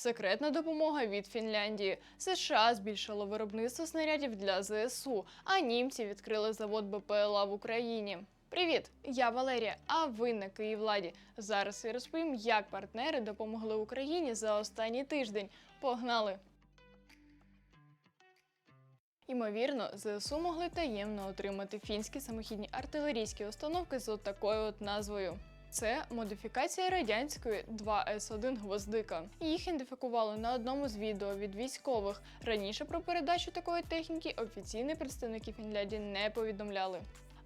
Секретна допомога від Фінляндії. США збільшило виробництво снарядів для ЗСУ, а німці відкрили завод БПЛА в Україні. Привіт, я Валерія. А ви на Київладі. Зараз я розповім, як партнери допомогли Україні за останній тиждень. Погнали! Ймовірно, ЗСУ могли таємно отримати фінські самохідні артилерійські установки з от такою от назвою. Це модифікація радянської 2С1 гвоздика. Їх ідентифікували на одному з відео від військових. Раніше про передачу такої техніки офіційні представники Фінляндії не повідомляли.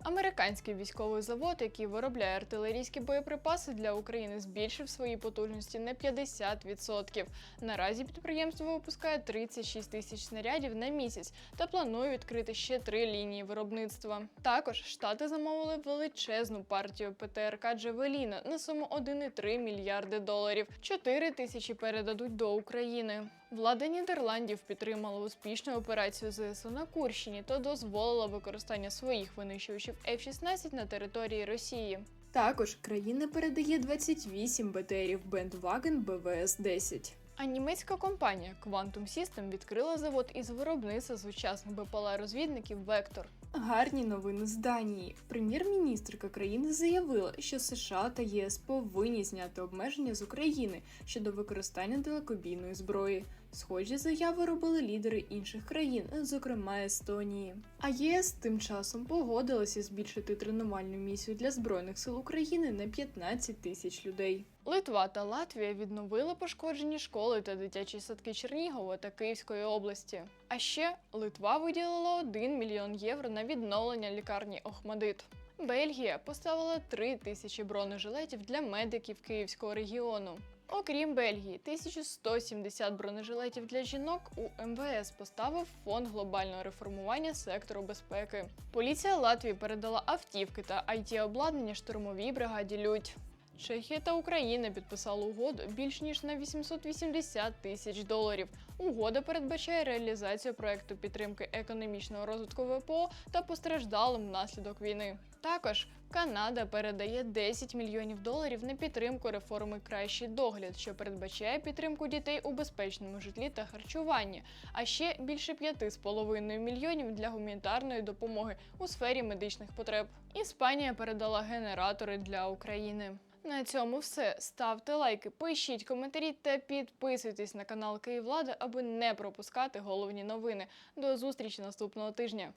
Американський військовий завод, який виробляє артилерійські боєприпаси для України, збільшив свої потужності на 50%. Наразі підприємство випускає 36 тисяч снарядів на місяць та планує відкрити ще три лінії виробництва. Також штати замовили величезну партію ПТРК Джевеліна на суму 1,3 мільярди доларів. 4 тисячі передадуть до України. Влада Нідерландів підтримала успішну операцію ЗСУ на Курщині та дозволила використання своїх винищувачів F-16 на території Росії. Також країна передає 28 БТРів Bandwagon BVS-10. А німецька компанія Quantum System відкрила завод із виробництва сучасних БПЛА-розвідників Вектор. Гарні новини з Данії. Прем'єр-міністрка країни заявила, що США та ЄС повинні зняти обмеження з України щодо використання далекобійної зброї. Схожі заяви робили лідери інших країн, зокрема Естонії. А ЄС тим часом погодилася збільшити тренувальну місію для збройних сил України на 15 тисяч людей. Литва та Латвія відновили пошкоджені школи та дитячі садки Чернігова та Київської області. А ще Литва виділила 1 мільйон євро відновлення лікарні Охмадит. Бельгія поставила 3 тисячі бронежилетів для медиків Київського регіону. Окрім Бельгії, 1170 бронежилетів для жінок у МВС поставив фонд глобального реформування сектору безпеки. Поліція Латвії передала автівки та it обладнання штурмовій бригаді Людь. Чехія та Україна підписали угоду більш ніж на 880 тисяч доларів. Угода передбачає реалізацію проекту підтримки економічного розвитку ВПО та постраждалим внаслідок війни. Також Канада передає 10 мільйонів доларів на підтримку реформи Кращий догляд, що передбачає підтримку дітей у безпечному житлі та харчуванні, а ще більше 5,5 мільйонів для гуманітарної допомоги у сфері медичних потреб. Іспанія передала генератори для України. На цьому все. Ставте лайки, пишіть коментарі та підписуйтесь на канал Київлада, аби не пропускати головні новини. До зустрічі наступного тижня.